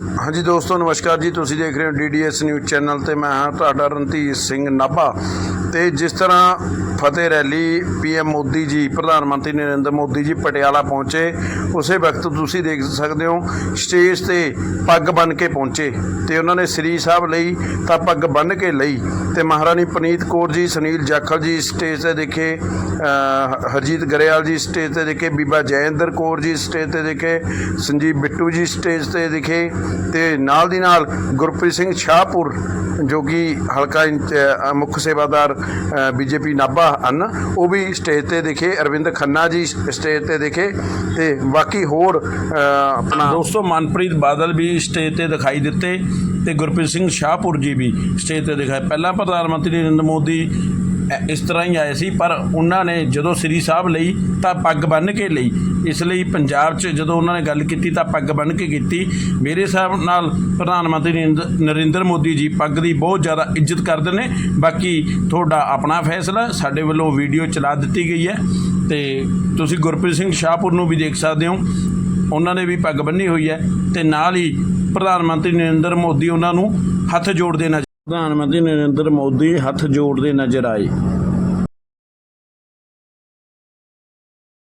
ਹਾਂਜੀ ਦੋਸਤੋ, ਨਮਸਕਾਰ ਜੀ। ਤੁਸੀਂ ਦੇਖ ਰਹੇ ਹੋ ਡੀਡੀਐਸ ਨਿਊਜ਼ ਚੈਨਲ ਤੇ ਮੈਂ ਹਾਂ, ਤੁਹਾਡਾ ਰਣਧੀਰ ਸਿੰਘ ਨਾਭਾ। ਤੇ ਜਿਸ ਤਰ੍ਹਾਂ ਫਤਿਹ ਰੈਲੀ ਪੀਐਮ ਮੋਦੀ ਜੀ, ਪ੍ਰਧਾਨ ਮੰਤਰੀ ਨਰਿੰਦਰ ਮੋਦੀ ਜੀ ਪਟਿਆਲਾ ਪਹੁੰਚੇ। ਉਸੇ ਵਕਤ ਤੁਸੀਂ ਦੇਖ ਸਕਦੇ ਹੋ, ਸਟੇਜ ਤੇ ਪੱਗ ਬੰਨ ਕੇ ਪਹੁੰਚੇ ਤੇ ਉਹਨਾਂ ਨੇ ਸ੍ਰੀ ਸਾਹਿਬ ਲਈ ਤਾਂ ਪੱਗ ਬੰਨ ਕੇ ਲਈ ਤੇ ਮਹਾਰਾਣੀ ਪਨੀਤ ਕੌਰ ਜੀ, ਸੁਨੀਲ ਜਾਖਲ ਜੀ ਸਟੇਜ ਤੇ ਦੇਖੇ ਹਰਜੀਤ ਗਰੇਵਾਲ ਜੀ ਸਟੇਜ ਤੇ ਦੇਖੇ, ਬੀਬਾ ਜੈਇੰਦਰ ਕੌਰ ਜੀ ਸਟੇਜ ਤੇ ਦੇਖੇ, ਸੰਜੀਵ ਬਿੱਟੂ ਜੀ ਸਟੇਜ ਤੇ ਦਿਖੇ ਤੇ ਨਾਲ ਦੀ ਨਾਲ ਗੁਰਪ੍ਰੀਤ ਸਿੰਘ ਸ਼ਾਹਪੁਰ ਜੋ ਕਿ ਹਲਕਾ ਇੰਚ- ਮੁੱਖ ਸੇਵਾਦਾਰ ਬੀਜੇਪੀ ਨਾਭਾ ਹਨ। ਉਹ ਵੀ ਸਟੇਜ ਤੇ ਦਿਖੇ ਅਰਵਿੰਦ ਖੰਨਾ ਜੀ ਸਟੇਜ ਤੇ ਦਿਖੇ ਤੇ ਬਾਕੀ ਹੋਰ ਅ, ਆਪਣਾ ਦੋਸਤੋ ਮਨਪ੍ਰੀਤ ਬਾਦਲ ਵੀ ਸਟੇਜ ਤੇ ਦਿਖਾਈ ਦਿੱਤੇ ਤੇ ਗੁਰਪ੍ਰੀਤ ਸਿੰਘ ਸ਼ਾਹਪੁਰ ਜੀ ਵੀ ਸਟੇਜ ਤੇ ਦਿਖਾਏ। ਪਹਿਲਾਂ ਪ੍ਰਧਾਨ ਮੰਤਰੀ ਨਰਿੰਦਰ ਮੋਦੀ ਇਸ ਤਰ੍ਹਾਂ ਹੀ ਆਏ ਸੀ, ਪਰ ਉਹਨਾਂ ਨੇ ਜਦੋਂ ਸ੍ਰੀ ਸਾਹਿਬ ਲਈ ਤਾਂ ਪੱਗ ਬੰਨ੍ਹ ਕੇ ਲਈ। ਇਸ ਲਈ ਪੰਜਾਬ 'ਚ ਜਦੋਂ ਉਹਨਾਂ ਨੇ ਗੱਲ ਕੀਤੀ ਤਾਂ ਪੱਗ ਬੰਨ੍ਹ ਕੇ ਕੀਤੀ। ਮੇਰੇ ਹਿਸਾਬ ਨਾਲ ਪ੍ਰਧਾਨ ਮੰਤਰੀ ਨਰਿੰਦ- ਨਰਿੰਦਰ ਮੋਦੀ ਜੀ ਪੱਗ ਦੀ ਬਹੁਤ ਜ਼ਿਆਦਾ ਇੱਜ਼ਤ ਕਰਦੇ ਨੇ। ਬਾਕੀ ਤੁਹਾਡਾ ਆਪਣਾ ਫੈਸਲਾ, ਸਾਡੇ ਵੱਲੋਂ ਵੀਡੀਓ ਚਲਾ ਦਿੱਤੀ ਗਈ ਹੈ। ਤੇ ਤੁਸੀਂ ਗੁਰਪ੍ਰੀਤ ਸਿੰਘ ਸ਼ਾਹਪੁਰ ਨੂੰ ਵੀ ਦੇਖ ਸਕਦੇ ਹੋ। ਉਹਨਾਂ ਨੇ ਵੀ ਪੱਗ ਬੰਨੀ ਹੋਈ ਹੈ ਤੇ ਨਾਲ ਹੀ ਪ੍ਰਧਾਨ ਮੰਤਰੀ ਨਰਿੰਦਰ ਮੋਦੀ ਉਹਨਾਂ ਨੂੰ ਹੱਥ ਜੋੜਦੇ ਨਜ਼ਰ ਪ੍ਰਧਾਨ ਮੰਤਰੀ ਨਰਿੰਦਰ ਮੋਦੀ ਹੱਥ ਜੋੜਦੇ ਨਜ਼ਰ ਆਏ।